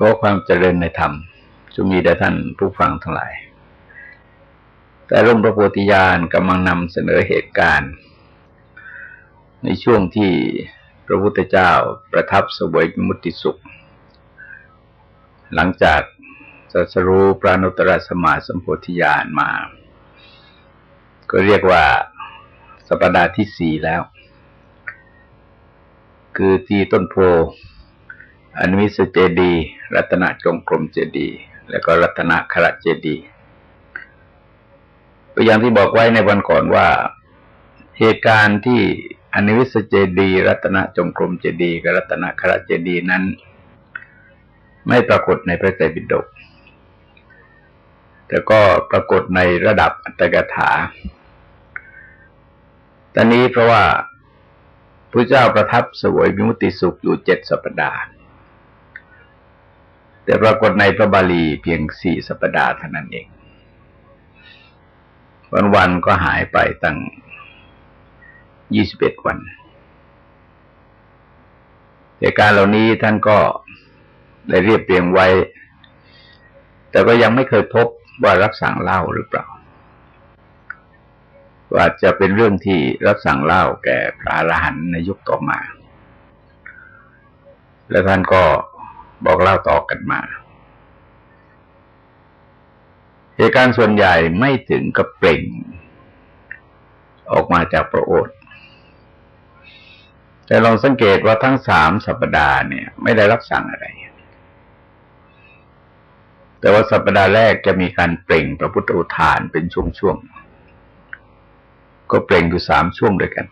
ก็ความเจริญในธรรมจะมีแด่ท่านผู้ฟังทั้งหลาย แต่ร่มพระโพธิญาณกำลังนำเสนอเหตุการณ์ ในช่วงที่พระพุทธเจ้าประทับสวยมุติสุข หลังจากสัสรู้พระนุตรสมาสมโพธิญาณมา ก็เรียกว่าสัปดาห์ที่สี่แล้ว คือที่ต้นโพ อนุวิสเจดีรัตนจงกรมเจดี แล้วก็รัตนคระเจดีตัวอย่างที่บอกไว้ในวันก่อนว่าเหตุการณ์ที่อนุวิสเจดี รัตนจงกรมเจดีกับรัตนคระเจดีนั้น ไม่ปรากฏในพระไตรปิฎกแต่ก็ปรากฏในระดับอัตถกถาตอนนี้เพราะว่าพระเจ้าประทับสวยวิมุติสุขอยู่เจ็ดสัปดาห์ แต่ปรากฏในพระบาลีเพียงสี่สัปดาห์เท่านั้นเอง วันวันก็หายไปตั้งยี่สิบเอ็ดวันเหตุการณ์เหล่านี้ท่านก็ได้เรียบเรียงไว้ แต่ก็ยังไม่เคยพบว่ารับสั่งเล่าหรือเปล่าว่าจะเป็นเรื่องที่รับสั่งเล่าแก่พระอรหันต์ในยุคต่อมา และท่านก็ บอกเล่าต่อกันมา เหตุการณ์ส่วนใหญ่ไม่ถึงกับเปล่ง ออกมาจากพระโอษฐ์แต่ลองสังเกตว่าทั้งสามสัปดาห์เนี่ย ไม่ได้รับสั่งอะไร แต่ว่าสัปดาห์แรกจะมีการเปล่งพระพุทธอุทานเป็นช่วงๆ ก็เปล่งอยู่สามช่วงด้วยกัน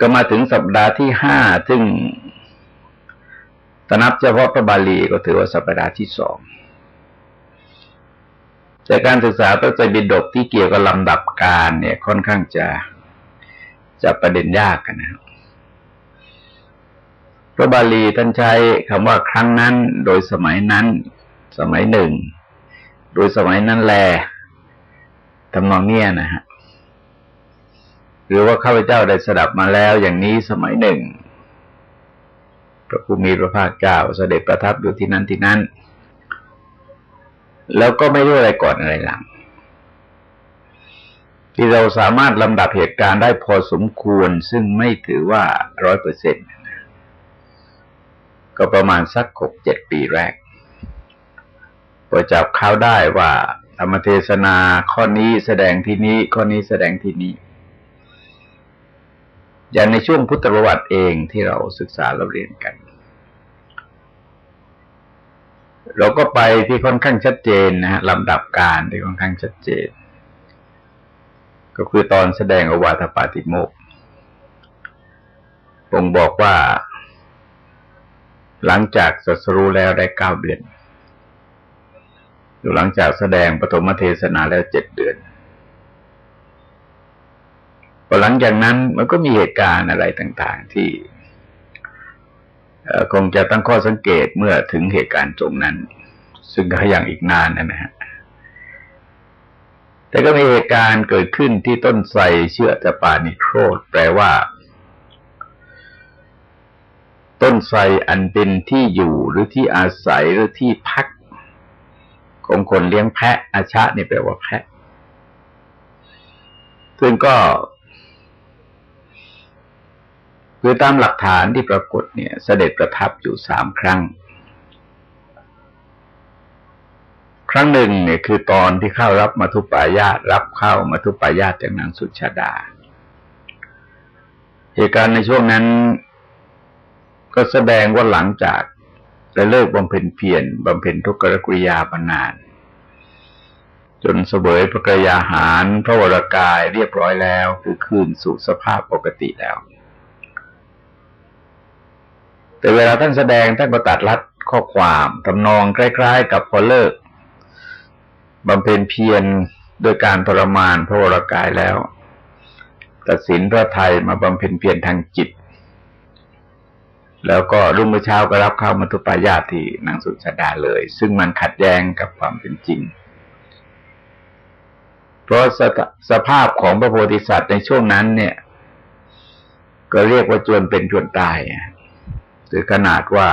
ก็มาถึงสัปดาห์ที่ห้าซึ่ง ตนับเฉพาะพระบาลีก็ถือว่าสัปดาห์ที่สองจากการศึกษาพระไตรปิฎกที่เกี่ยวกับลำดับการเนี่ยค่อนข้างจะจะประเด็นยากกันนะครับพระบาลีท่านใช้คำว่าครั้งนั้น โดยสมัยนั้น สมัยหนึ่ง โดยสมัยนั้นแลทำนองเนี้ยนะฮะหรือว่าข้าพเจ้าได้สดับมาแล้วอย่างนี้สมัยหนึ่ง พระผู้มีพระภาคเจ้าเสด็จประทับอยู่ที่นั้นที่นั้น แล้วก็ไม่รู้อะไรก่อนอะไรหลัง ที่เราสามารถลำดับเหตุการณ์ได้พอสมควร ซึ่งไม่ถือว่าร้อยเปอร์เซ็นต์ก็ประมาณสักหกเจ็ดปีแรกพอจับเข้าได้ว่าธรรมเทศนาข้อนี้แสดงที่นี้ข้อนี้แสดงที่นี้ อย่างในช่วงพุทธประวัติเองที่เราศึกษาเราเรียนกัน เราก็ไปที่ค่อนข้างชัดเจนนะฮะลำดับการที่ค่อนข้างชัดเจน ก็คือตอนแสดงอวาทปาติโมกผมบอกว่า หลังจากสัสรู้แล้วได้เก้าเดือนหลังจากแสดงปฐมเทศนาแล้วเจ็ดเดือน พอหลังจากนั้นมันก็มีเหตุการณ์อะไรต่างๆ ที่คงจะตั้งข้อสังเกตเมื่อถึงเหตุการณ์ตรงนั้น ซึ่งก็ยังอีกนานนะฮะแต่ก็มีเหตุการณ์เกิดขึ้นที่ต้นไทรเชื่อจะปานิโครธแปลว่า ต้นไทรอันเป็นที่อยู่หรือที่อาศัยหรือที่พัก ของคนเลี้ยงแพะอาชานี่แปลว่าแพะ ซึ่งก็ คือตามหลักฐานที่ปรากฏเนี่ย เสด็จประทับอยู่สามครั้ง ครั้งหนึ่งเนี่ยคือตอนที่เข้ารับมาทุปายาตรับเข้ามาทุปายาตจากนางสุชาดา เหตุการณ์ในช่วงนั้น ก็แสดงว่าหลังจากและเลิกบำเพ็ญเพียรบำเพ็ญทุกขกริยาปนาน จนเสวยพระกยาหารพระวรากายเรียบร้อยแล้ว คือคืนสู่สภาพปกติแล้ว แต่เวลาท่านแสดงท่านก็ตัดลัดข้อความทำนองคล้ายๆ กับพอเลิกบำเพ็ญเพียรโดยการทรมานพระวรากายแล้ว ตัดสินพระไทยมาบำเพ็ญเพียรทางจิต แล้วก็รุ่งเช้าก็รับเข้ามาทุปายาที่นางสุชาดาเลย ซึ่งมันขัดแย้งกับความเป็นจริง เพราะสสภาพของพระโพธิสัตว์ในช่วงนั้นเนี่ย ก็เรียกว่าจวนเป็นจวนตาย หรือขนาดว่า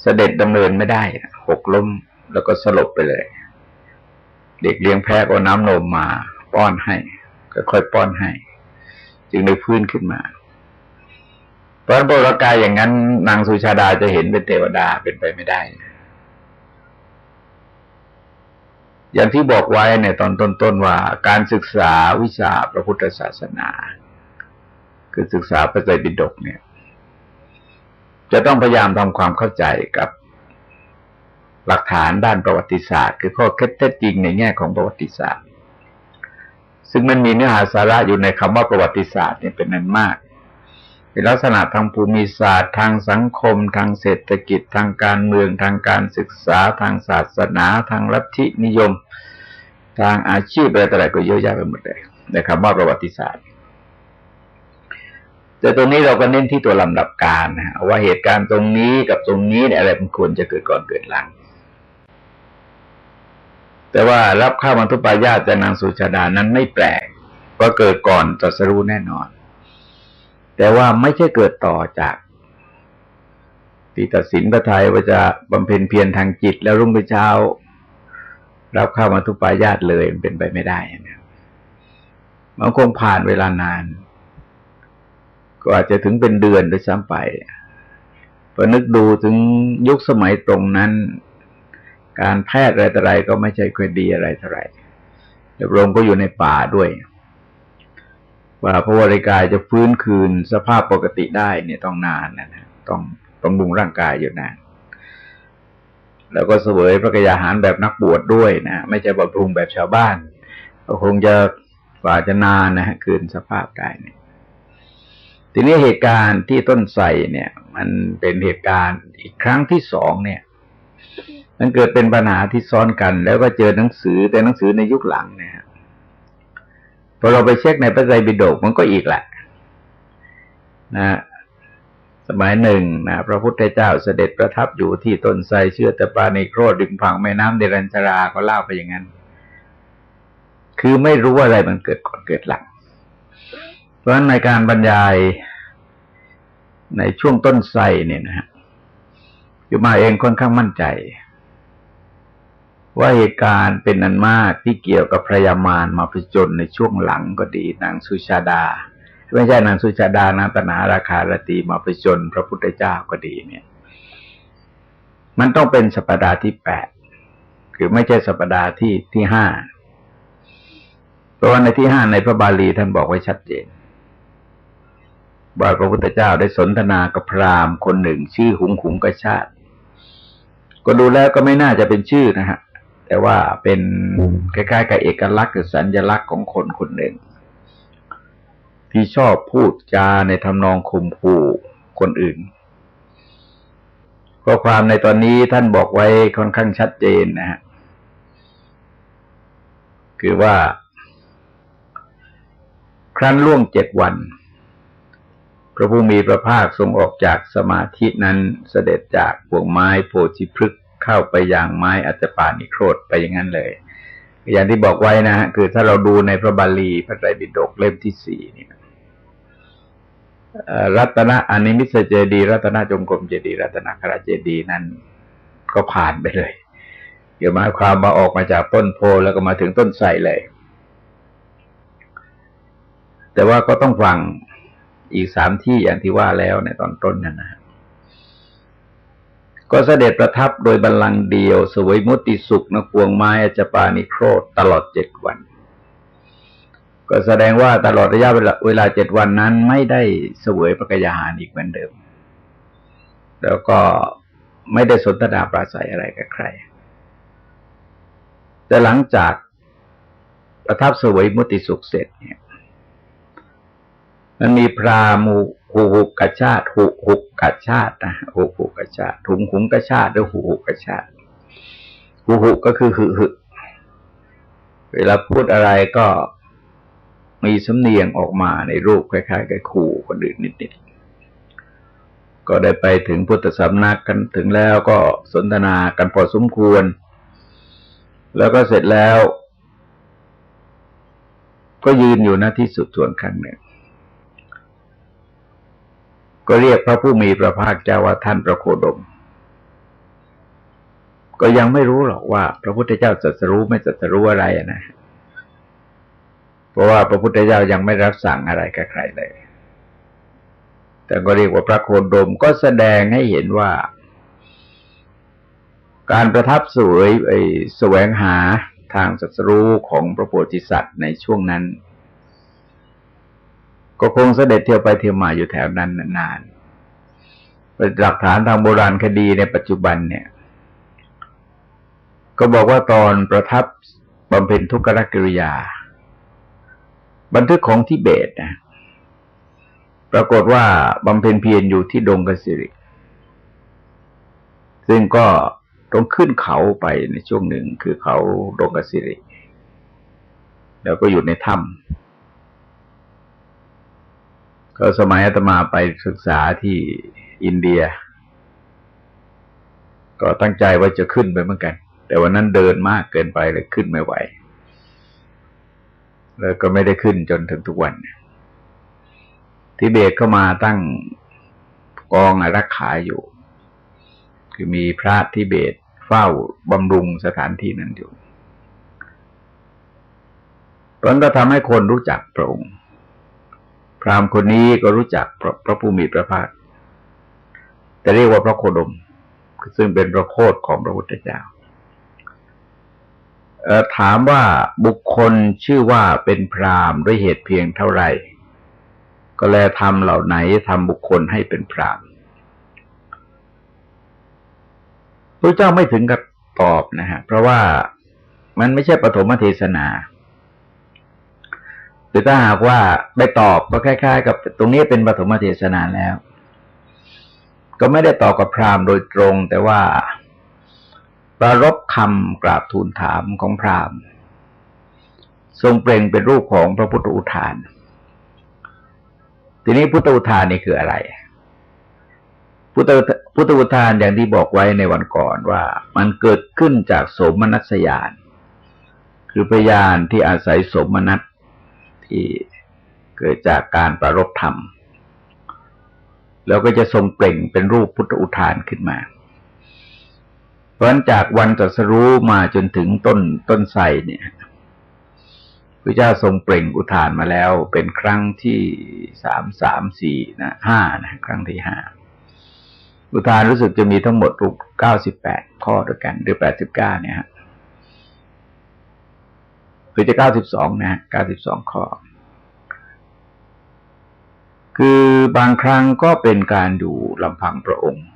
เสด็จดำเนินไม่ได้ หกล้มแล้วก็สลบไปเลย เด็กเลี้ยงแพะก็น้ำนมมา ป้อนให้ค่อยๆป้อนให้ จึงได้พื้นขึ้นมาเพราะบรากายอย่างนั้น นางสุชาดาจะเห็นเป็นเทวดาเป็นไปไม่ได้ อย่างที่บอกไว้ในตอนต้นๆว่าการศึกษาวิชาพระพุทธศาสนา คือศึกษาพระไตรปิฎกเนี่ย จะต้องพยายามทำความเข้าใจกับหลักฐานด้านประวัติศาสตร์ คือข้อเท็จจริงในแง่ของประวัติศาสตร์ ซึ่งมันมีเนื้อหาสาระอยู่ในคำว่าประวัติศาสตร์เนี่ยเป็นนั้นมากเป็นลักษณะทางภูมิศาสตร์ ทางสังคม ทางเศรษฐกิจ ทางการเมือง ทางการศึกษา ทางศาสนา ทางลัทธินิยม ทางอาชีพอะไรต่ออะไรก็เยอะแยะไปหมดเลยในคำว่าประวัติศาสตร์ แต่ตรงนี้เราก็เน้นที่ตัวลำดับการนะว่าเหตุการณ์ตรงนี้กับตรงนี้เนี่ยอะไรมันควรจะเกิดก่อนเกิดหลัง แต่ว่ารับข้ามันทุปายาตจากนางสุชาดานั้นไม่แปลกเพราะเกิดก่อนตรัสรู้แน่นอน แต่ว่าไม่ใช่เกิดต่อจากที่ตัดสินพระไทยว่าจะบำเพ็ญเพียรทางจิต แล้วรุ่งเช้า รับข้ามาทุปายาตเลยมันเป็นไปไม่ได้นะมันคงผ่านเวลานาน ก็อาจจะถึงเป็นเดือนด้วยซ้ำไปพอนึกดูถึงยุคสมัยตรงนั้น การแพทย์อะไรต่ออะไรก็ไม่ใช่ค่อยดีอะไรเท่าไหร่แล้วรงก็อยู่ในป่าด้วยว่าพระวริกายจะฟื้นคืนสภาพปกติได้เนี่ยต้องนานนะนะต้องต้องบุงร่างกายอยู่นาน แล้วก็เสวยพระกยาหารแบบนักบวชดด้วยนะไม่ใช่บำรุงแบบชาวบ้านก็คงจะกว่าจะนานนะฮะคืนสภาพได้เนี่ย ทีนี้เหตุการณ์ที่ต้นไทรเนี่ย มันเป็นเหตุการณ์อีกครั้งที่สองเนี่ย มันเกิดเป็นปัญหาที่ซ้อนกัน แล้วก็เจอหนังสือแต่หนังสือในยุคหลังเนี่ยพอเราไปเช็คในพระไตรปิฎกมันก็อีกแหละนะสมัยหนึ่งนะพระพุทธเจ้าเสด็จประทับอยู่ที่ต้นไทรเชื่อต่ปาในโครดดึงผังแม่น้ำเดรัญชราก็เล่าไปอย่างนั้น คือไม่รู้อะไรมันเกิดก่อนเกิดหลัง ราะฉะนั้นในการบรรยายในช่วงต้นไทรเนี่ยนะฮะอยู่มาเองค่อนข้างมั่นใจ ว่าเหตุการณ์เป็นอันมากที่เกี่ยวกับพระยามารมาผจญในช่วงหลังก็ดีนางสุชาดา ไม่ใช่นางสุชาดานางตนาราคารตีมาผจญพระพุทธเจ้าก็ดีเนี่ย มันต้องเป็นสัปดาห์ที่แปดคือไม่ใช่สัปดาห์ที่ที่ห้าเพราะว่าในที่ห้าในพระบาลีท่านบอกไว้ชัดเจน ว่าพระพุทธเจ้าได้สนทนากับพราหมณ์คนหนึ่ง ชื่อหุงขุงกชาติ ก็ดูแล้วก็ไม่น่าจะเป็นชื่อนะฮะ แต่ว่าเป็นคล้ายๆกับเอกลักษณ์หรือสัญลักษณ์ของคนคนหนึ่ง ที่ชอบพูดจาในทำนองข่มขู่คนอื่นข้อความในตอนนี้ท่านบอกไว้ค่อนข้างชัดเจนนะฮะ คือว่า ครั้นล่วงเจ็ดวัน พระผู้มีพระภาคทรงออกจากสมาธินั้นเสด็จจากพวงไม้โพธิพฤกษ์เข้าไปอย่างไม้อัจจปานิโครธไปอย่างนั้นเลย อย่างที่บอกไว้นะฮะคือถ้าเราดูในพระบาลีพระไตรปิฎกเล่มที่สี่นี่รัตนะอนิมิสเจดีรัตนะจงกรมเจดีรัตนคราเจดีนั้นก็ผ่านไปเลยเดี๋ยวมาความมาออกมาจากต้นโพแล้วก็มาถึงต้นไทรเลย แต่ว่าก็ต้องฟัง อีกสามที่อย่างที่ว่าแล้วในตอนต้นนั่นนะก็เสด็จประทับโดยบัลลังก์เดียวสวยมุติสุขนกวงไม้อจปานิโครธตลอดเจ็ดวัน ก็แสดงว่าตลอดระยะเวลาเวลาเจ็ดวันนั้นไม่ได้สวยพระกยาหารอีกเหมือนเดิม แล้วก็ไม่ได้สนทนาปราศัยอะไรกับใคร แต่หลังจากประทับสวยมุติสุขเสร็จเนี่ย มันมีพราหมูหูหุกกชาติหุหุกกชาตินะหุหุกกชาติถุงหุงกชาติหรือหุหุกชาติหุหุก็คือหึหึเวลาพูดอะไรก็มีสำเนียงออกมาในรูปคล้ายๆกับขู่คนอื่นนิดๆก็ได้ไปถึงพุทธสำนักกันถึงแล้วก็สนทนากันพอสมควร แล้วก็เสร็จแล้ว ก็ยืนอยู่หน้าที่สุดส่วนข้งหนึ่ง ก็เรียกพระผู้มีพระภาคเจ้าว่าท่านพระโคดม ก็ยังไม่รู้หรอกว่า พระพุทธเจ้าตรัสรู้ไม่ตรัสรู้อะไรนะ เพราะว่าพระพุทธเจ้ายังไม่รับสั่งอะไรกับใครเลย แต่ก็เรียกว่าพระโคดมก็แสดงให้เห็นว่า การประทับสวยไอ้แสวงหาทางศัตรู้ของพระโพธิสัตว์ในช่วงนั้น ก็คงเสด็จเที่ยวไปเที่ยวมาอยู่แถวนั้นนานๆหลักฐานทางโบราณคดีในปัจจุบันเนี่ย ก็บอกว่าตอนประทับบำเพ็ญทุกขกิริยา บันทึกของทิเบตนะปรากฏว่าบำเพ็ญเพียรอยู่ที่ดงกสิริ ซึ่งก็ต้องขึ้นเขาไปในช่วงหนึ่งคือเขาดงกสิริ แล้วก็อยู่ในถ้ำ ก็สมัยอาตมาไปศึกษาที่อินเดีย ก็ตั้งใจว่าจะขึ้นไปเหมือนกัน แต่วันนั้นเดินมากเกินไปเลยขึ้นไม่ไหว แล้วก็ไม่ได้ขึ้นจนถึงทุกวันทิเบตเข้ามาตั้งกองอารักขาอยู่ คือมีพระทิเบตเฝ้าบำรุงสถานที่นั้นอยู่เพราะนั้นก็ทำให้คนรู้จักพระองค์ ราหมณ์คนนี้ก็รู้จักพระพระภูมิพระภาคแต่เรียกว่าพระโคดม ซึ่งเป็นพระโคดของพระพุทธเจ้าถามว่าบุคคลชื่อว่าเป็นพราหมณ์ด้วยเหตุเพียงเท่าไหร่ก็แลทำเหล่าไหนทำบุคคลให้เป็นพราหมณ์พระเจ้าไม่ถึงกับตอบนะฮะ เพราะว่ามันไม่ใช่ปฐมเทศนา รือถ้าหากว่าไปตอบก็คล้ายๆ กับตรงนี้เป็นปฐมเทศนาแล้ว ก็ไม่ได้ตอบกับพราหมณ์โดยตรง แต่ว่าประรบคำกราบทูลถามของพราหมณ์ทรงเปล่งเป็นรูปของพระพุทธอุทาน ทีนี้พุทธอุทานนี่คืออะไร พุทธพุทธอุทานอย่างที่บอกไว้ในวันก่อนว่า มันเกิดขึ้นจากสมนัสยาน คือพยานที่อาศัยสมนัต ที่เกิดจากการประรบธรรม แล้วก็จะทรงเปล่งเป็นรูปพุทธอุทานขึ้นมา เพราะฉะนั้นจากวันตรัสรู้มาจนถึงต้นต้นไทรเนี่ยพระเจ้าทรงเปล่งอุทานมาแล้วเป็นครั้งที่สามสามสี่นะห้านะครั้งที่ห้าอุทานรู้สึกจะมีทั้งหมดรูปเก้าสิบแปดข้อด้วยกันหรือแปดสิบเก้าเนี่ยฮะ คือจะเก้าสิบสองนะเก้าสิบสองข้อ คือบางครั้งก็เป็นการดูลำพังพระองค์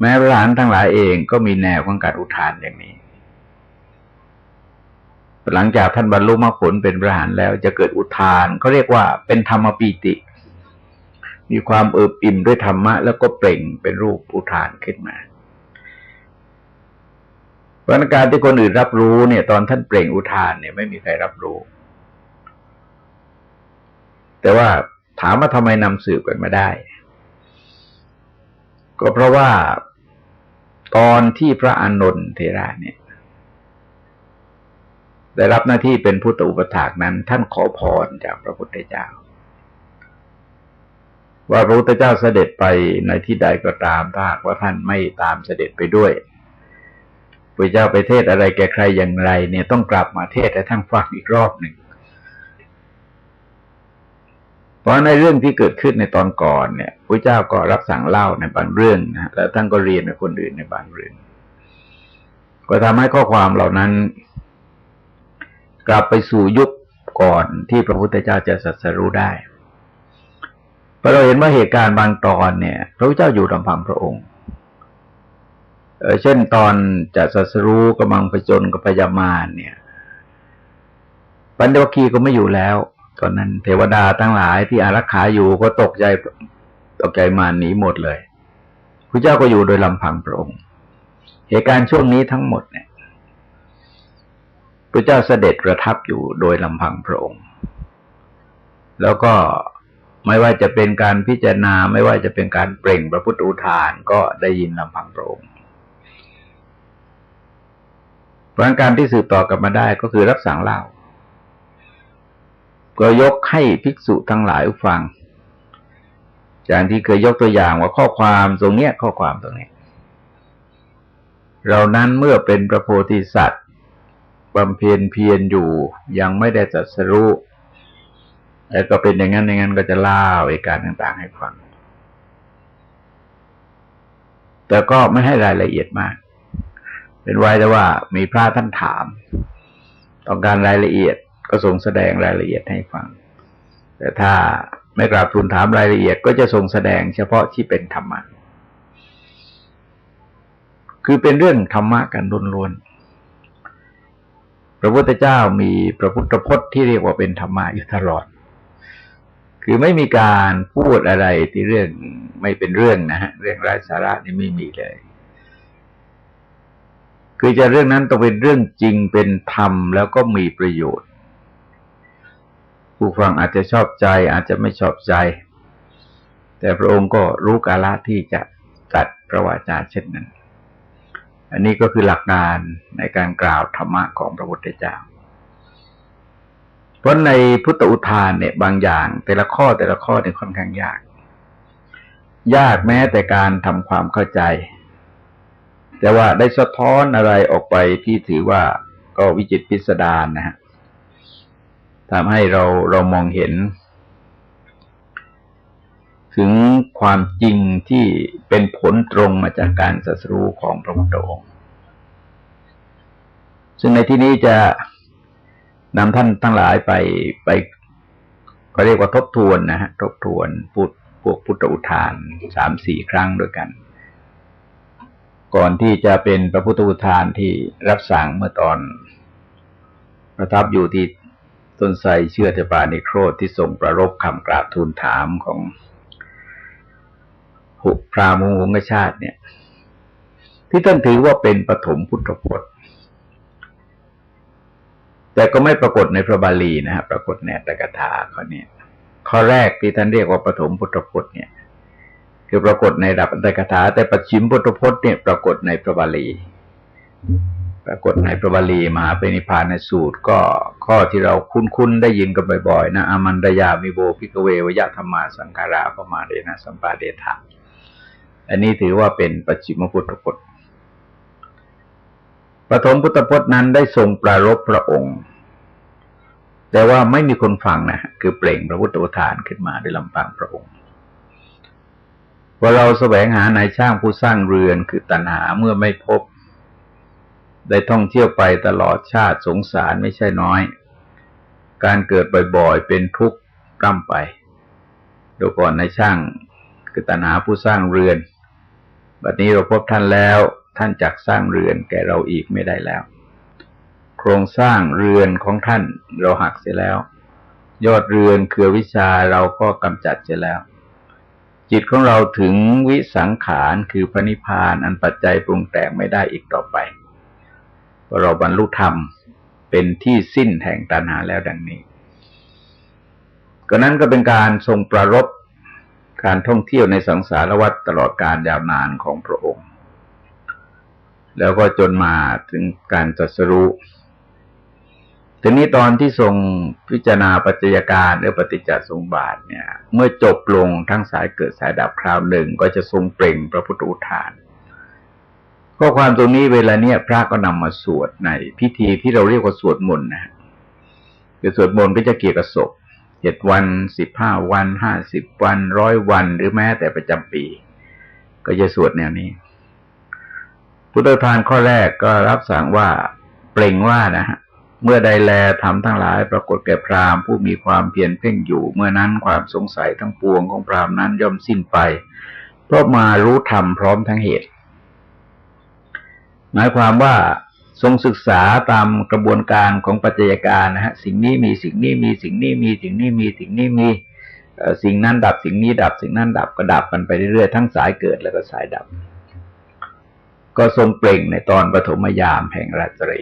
แม้พระหลานทั้งหลายเองก็มีแนวของการอุทานอย่างนี้ หลังจากท่านบรรลุมรรคผลเป็นพระหานแล้วจะเกิดอุทานเขาเรียกว่าเป็นธรรมปีติ มีความเอิบอิ่มด้วยธรรมะ แล้วก็เปล่งเป็นรูปอุทานขึ้นมา เพราะการที่คนอื่นรับรู้เนี่ย ตอนท่านเปล่งอุทานเนี่ยไม่มีใครรับรู้ แต่ว่าถามว่าทำไมนำสืบกันมาได้ ก็เพราะว่าตอนที่พระอานนท์เทระเนี่ย ได้รับหน้าที่เป็นพุทธอุปถากนั้น ท่านขอพรจากพระพุทธเจ้า ว่าพระพุทธเจ้าเสด็จไปในที่ใดก็ตามถ้าหากว่าท่านไม่ตามเสด็จไปด้วย พระเจ้าไปเทศอะไรแก่ใครอย่างไร เนี่ยต้องกลับมาเทศให้ท่านฟังอีกรอบหนึ่ง เพราะในเรื่องที่เกิดขึ้นในตอนก่อนเนี่ยพระเจ้าก็รับสั่งเล่าในบางเรื่องนะแล้วท่านก็เรียนในคนอื่นในบางเรื่อง ก็ทำให้ข้อความเหล่านั้น กลับไปสู่ยุคก่อนที่พระพุทธเจ้าจะสัสรู้ได้เราเห็นว่าเหตุการณ์บางตอนเนี่ย พระเจ้าอยู่ลำพังพระองค์ เช่นตอนจะสัสรู้กำลังไปจนกับพยามารเนี่ยปัญญวคีก็ไม่อยู่แล้วตอนนั้นเทวดาทั้งหลายที่อารักขาอยู่ก็ตกใจตกใจมาหนีหมดเลยพระเจ้าก็อยู่โดยลำพังพระองค์ เหตุการณ์ช่วงนี้ทั้งหมดเนี่ยพระเจ้าเสด็จประทับอยู่โดยลำพังพระองค์ แล้วก็ไม่ว่าจะเป็นการพิจารณาไม่ว่าจะเป็นการเปล่งพระพุทธอุทานก็ได้ยินลำพังพระองค์ เพราะการที่สืบต่อกันมาได้ก็คือรับสั่งเล่า ก็ยกให้ภิกษุทั้งหลายฟังอย่างที่เคยยกตัวอย่างว่าข้อความตรงเนี้ยข้อความตรงนี้เรานั้นเมื่อเป็นพระโพธิสัตว์บำเพ็ญเพียรอยู่ยังไม่ได้จัดสรู้แล้วก็เป็นอย่างนั้นอย่างนั้นก็จะเล่าเหตุการณ์ต่าง ๆ ให้ฟัง แต่ก็ไม่ให้รายละเอียดมาก เป็นไว้แต่ว่ามีพระท่านถาม ต้องการรายละเอียดก็ทรงแสดงรายละเอียดให้ฟัง แต่ถ้าไม่กราบทูลถามรายละเอียดก็จะทรงแสดงเฉพาะที่เป็นธรรมะ คือเป็นเรื่องธรรมะกันล้วนๆ พระพุทธเจ้ามีพระพุทธพจน์ที่เรียกว่าเป็นธรรมะอยู่ตลอด คือไม่มีการพูดอะไรที่เรื่องไม่เป็นเรื่องนะฮะ เรื่องไร้สาระนี่ไม่มีเลย คือจะเรื่องนั้นต้องเป็นเรื่องจริงเป็นธรรมแล้วก็มีประโยชน์ ผู้ฟังอาจจะชอบใจอาจจะไม่ชอบใจ แต่พระองค์ก็รู้กาลที่จะจัดประวัติาเช่นนั้น อันนี้ก็คือหลักการในการกล่าวธรรมะของพระพุทธเจ้า เพราะในพุทธอุทานเนี่ยบางอย่าง แต่ละข้อแต่ละข้อเนี่ยค่อนข้างยาก ยากแม้แต่การทำความเข้าใจ แต่ว่าได้สะท้อนอะไรออกไปที่ถือว่าก็วิจิตพิสดารนะฮะทำให้เราเรามองเห็น ถึงความจริงที่เป็นผลตรงมาจากการสัสรู้ของพระพุทธองค์ ซึ่งในที่นี้จะนำท่านทั้งหลายไปไปก็เรียกว่าทบทวนนะฮะทบทวนพุทพวกพุทธอุทานสามสี่ครั้งด้วยกัน ก่อนที่จะเป็นพระพุทธอุทานที่รับสั่งเมื่อตอน ประทับอยู่ที่ต้นไทรเชื่อเทปานิโครธที่ส่งประรบคำกราบทูลถามของหุพรามุงหชาติเนี่ย ที่ท่านถือว่าเป็นปฐมพุทธพจน์ แต่ก็ไม่ปรากฏในพระบาลีนะฮะปรากฏในตกถาข้อนี้ข้อแรกที่ท่านเรียกว่าปฐมพุทธพจน์เนี่ย คือปรากฏในดับตกถา แต่ปัจฉิมพุทธพจน์เนี่ยปรากฏในพระบาลี ปรากฏในพระบาลีมหาปณิพานในสูตร ก็ข้อที่เราคุ้นๆได้ยินกันบ่อยๆนะอามันดยามิโบพิกเววยะธรรมาสังขาราปมาเดนะสัมปาเดธาอันนี้ถือว่าเป็นปัจฉิมพุทธพจน์ปฐมพุทธพจน์นั้นได้ทรงปรารบพระองค์ แต่ว่าไม่มีคนฟังนะคือเปล่งพระพุทธทานขึ้นมาด้วยลำพังพระองค์ ว่าเราแสวงหานายช่างผู้สร้างเรือนคือตัณหาเมื่อไม่พบ ได้ท่องเที่ยวไปตลอดชาติสงสารไม่ใช่น้อย การเกิดบ่อยๆ เป็นทุกข์ร่ำไปดูก่อนในช่างคือตัณหาผู้สร้างเรือน บัดนี้เราพบท่านแล้วท่านจักสร้างเรือนแก่เราอีกไม่ได้แล้ว โครงสร้างเรือนของท่านเราหักเสียแล้ว ยอดเรือนคือวิชาเราก็กำจัดเสียแล้ว จิตของเราถึงวิสังขารคือพระนิพพานอันปัจจัยปรุงแต่งไม่ได้อีกต่อไปเราบรรลุธรรมเป็นที่สิ้นแห่งตัณหาแล้วดังนี้ ก็นั้นก็เป็นการทรงประรบการท่องเที่ยวในสังสารวัฏตลอดการยาวนานของพระองค์ แล้วก็จนมาถึงการจัสรู้ ทีนี้ตอนที่ทรงพิจารณาปัจจัยการหรือปฏิจจสมบาทเนี่ย เมื่อจบลงทั้งสายเกิดสายดับคราวหนึ่งก็จะทรงเปล่งพระพุทธอุทานข้อความตรงนี้เวลาเนี้ยพระก็นำมาสวดในพิธีที่เราเรียกว่าสวดมนต์นะคือสวดมนต์ก็จะเกี่ยวกับศพเจ็ดวันสิบห้าวันห้าสิบวันร้อยวันหรือแม้แต่ประจำปี ก็จะสวดแนวนี้ พุทธทานข้อแรกก็รับสั่งว่าเปล่งว่านะฮะ เมื่อใดแลทำทั้งหลายปรากฏแก่พรามผู้มีความเพียรเพ่งอยู่ เมื่อนั้นความสงสัยทั้งปวงของพรามนั้นย่อมสิ้นไป เพราะมารู้ธรรมพร้อมทั้งเหตุ หมายความว่าทรงศึกษาตามกระบวนการของปัจจัยการนะฮะสิ่งนี้มีสิ่งนี้มีสิ่งนี้มีสิ่งนี้มีสิ่งนี้มีสิ่งนั้นดับสิ่งนี้ดับสิ่งนั้นดับก็ดับกันไปเรื่อยๆทั้งสายเกิดแล้วก็สายดับ ก็ทรงเปล่งในตอนปฐมยามแห่งราตรี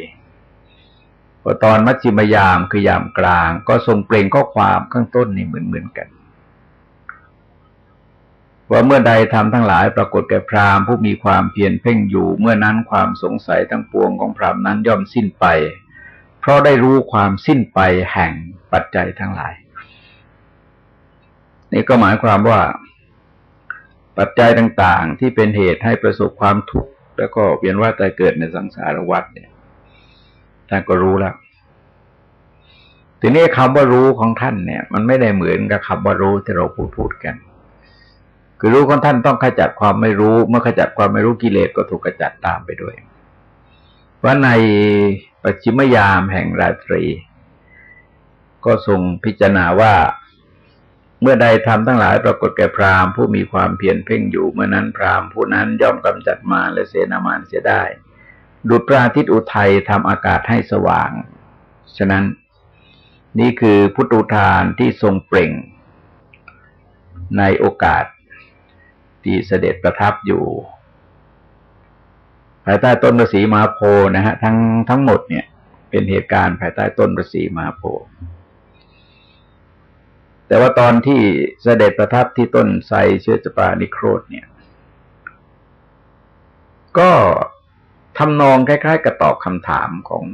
พอตอนมัชชิมยามคือยามกลาง ก็ทรงเปล่งข้อความข้างต้นนี่เหมือนๆกัน ว่าเมื่อใดทำทั้งหลายปรากฏแก่พราหมณ์ผู้มีความเพียรเพ่งอยู่ เมื่อนั้นความสงสัยทั้งปวงของพราหมณ์นั้นย่อมสิ้นไป เพราะได้รู้ความสิ้นไปแห่งปัจจัยทั้งหลาย นี่ก็หมายความว่า ปัจจัยต่างๆ ที่เป็นเหตุให้ประสบความทุกข์แล้วก็เวียนว่ายตายเกิดในสังสารวัฏเนี่ย ท่านก็รู้แล้ว ทีนี้คำว่ารู้ของท่านเนี่ย มันไม่ได้เหมือนกับคำว่ารู้ที่เราพูดพูดกัน คือรู้ของท่านต้องขจัดความไม่รู้ เมื่อขจัดความไม่รู้กิเลสก็ถูกขจัดตามไปด้วยว่าในปัจฉิมยามแห่งราตรี ก็ทรงพิจารณาว่าเมื่อใดทำทั้งหลายปรากฏแก่พราหมณ์ผู้มีความเพียรเพ่งอยู่เมื่อนั้นพราหมณ์ผู้นั้นย่อมกำจัดมารและเสนามานเสียได้ ดุจพระอาทิตย์อุทัยทำอากาศให้สว่าง ฉะนั้นนี่คือพุทธุทานที่ทรงเปล่ง ในโอกาสที่เสด็จประทับอยู่ ภายใต้ต้นประสีมาโพนะฮะทั้งทั้งหมดเนี่ย เป็นเหตุการณ์ภายใต้ต้นประสีมาโพ แต่ว่าตอนที่เสด็จประทับที่ต้นไทรเชื้อจปานิโครธเนี่ย ก็ ทำนองคล้าย ๆ กับตอบคำถามของ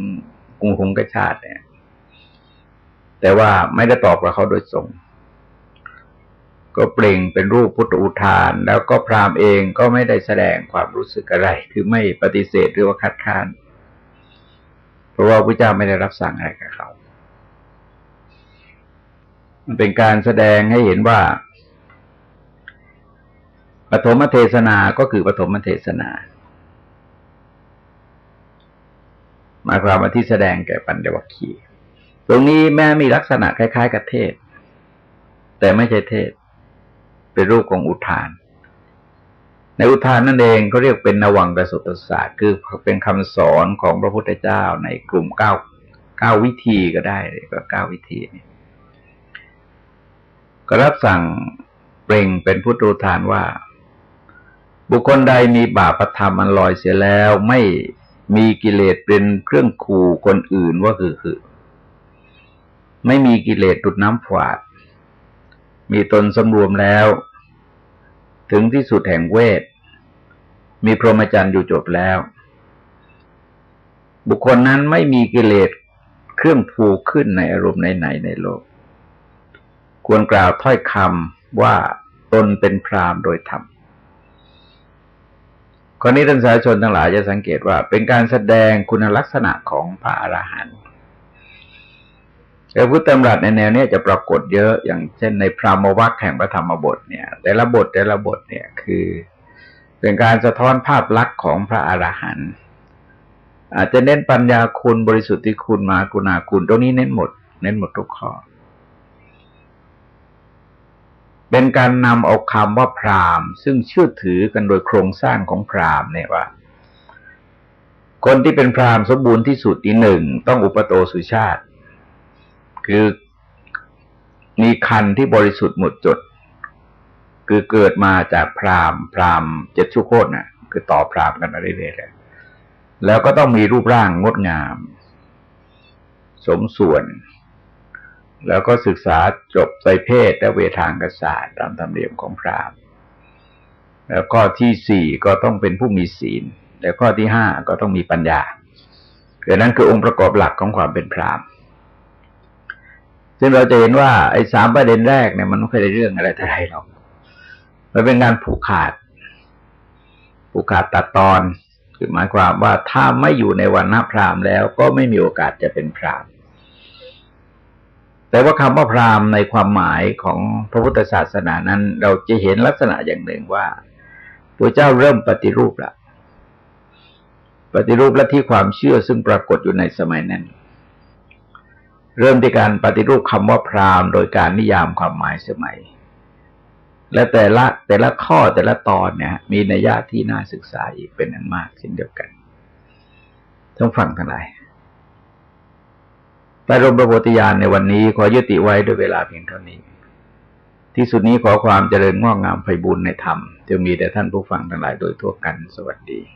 กรุงคงกชาติเนี่ย แต่ว่าไม่ได้ตอบกับเขาโดยตรงก็เปล่งเป็นรูปพุทธอุทาน แล้วก็พราหมณ์เองก็ไม่ได้แสดงความรู้สึกอะไร คือไม่ปฏิเสธหรือว่าคัดค้าน เพราะว่าพระเจ้าไม่ได้รับสั่งอะไรกับเขา มันเป็นการแสดงให้เห็นว่าปฐมเทศนา ก็คือปฐมเทศนา หมายความว่าที่แสดงแก่ปัญญวัคคีตรงนี้แม้มีลักษณะคล้าย ๆ กับเทศ แต่ไม่ใช่เทศ เป็นรูปของอุทาน ในอุทานนั่นเองก็เรียกเป็นนวังกสุตศาสตร์ คือเป็นคำสอนของพระพุทธเจ้าในกลุ่มเก้าเก้าวิธีก็ได้ก็เก้าวิธีนี่ก็รับสั่งเปล่งเป็นพุทธอุทานว่า บุคคลใดมีบาปธรรมอันลอยเสียแล้วไม่ มีกิเลสเป็นเครื่องขู่คนอื่นว่าคือคือไม่มีกิเลสดุดน้ำฝาด มีตนสำรวมแล้ว ถึงที่สุดแห่งเวท มีพรหมจรรย์อยู่จบแล้ว บุคคลนั้นไม่มีกิเลสเครื่องผูกขึ้นในอารมณ์ไหนๆในโลก ควรกล่าวถ้อยคำว่าตนเป็นพรามโดยธรรม คนนี้ท่านสาชนทั้งหลายจะสังเกตว่าเป็นการแสดงคุณลักษณะของพระอรหันต์แต่พุทธธรรมรัตในแนวนี้จะปรากฏเยอะอย่างเช่นในพรามวัคแห่งพระธรรมบทเนี่ย แต่ละบทแต่ละบทเนี่ยคือ เป็นการสะท้อนภาพลักษณ์ของพระอรหันต์อาจจะเน้นปัญญาคุณบริสุทธิคุณมากุณาคุณตรงนี้เน้นหมด เน้นหมดทุกข้อ เป็นการนำเอาคำว่าพราหมณ์ ซึ่งเชื่อถือกันโดยโครงสร้างของพราหมณ์เนี่ยว่า คนที่เป็นพราหมณ์สมบูรณ์ที่สุดที่หนึ่งต้องอุปโตสุชาติ คือมีคันที่บริสุทธิ์หมดจด คือเกิดมาจากพราหมณ์ พราหมณ์เจ็ดชุโคตรนะ่ะ คือต่อพราหมณ์กันมาเรื่อยๆเลยแล้วก็ต้องมีรูปร่างงดงาม สมส่วน แล้วก็ศึกษาจบไตรเพศและเวทางกศาสตร์ตามธรรมเนียมของพราหมณ์แล้วก็ที่สี่ก็ต้องเป็นผู้มีศีล แล้วข้อที่ห้าก็ต้องมีปัญญาดังนั้นคือองค์ประกอบหลักของความเป็นพราหมณ์ซึ่งเราจะเห็นว่าไอ้สามประเด็นแรกเนี่ยมันไม่เคยได้เรื่องอะไรเท่ไรหรอกมันเป็นการผูกขาด ผูกขาดตัดตอน คือหมายความว่าถ้าไม่อยู่ในวันณพราหมณ์แล้วก็ไม่มีโอกาสจะเป็นพราหมณ์ แต่ว่าคำว่าพราหมณ์ในความหมายของพระพุทธศาสนานั้น เราจะเห็นลักษณะอย่างหนึ่งว่าพระเจ้าเริ่มปฏิรูปละปฏิรูปและที่ความเชื่อซึ่งปรากฏอยู่ในสมัยนั้น เริ่มที่การปฏิรูปคำว่าพราหมณ์ โดยการนิยามความหมายสมัย และแต่ละแต่ละข้อแต่ละตอนเนี่ย มีนัยยะที่น่าศึกษาอีกเป็นอันมากเช่นเดียวกันต้องฟังทั้งหลาย ใต้ร่มพระโพธิญาณในวันนี้ขอยุติไว้ด้วยเวลาเพียงเท่านี้ ที่สุดนี้ขอความเจริญงอกงามไพบูรณ์ในธรรมจะมีแด่ท่านผู้ฟังทั้งหลายโดยทั่วกันสวัสดี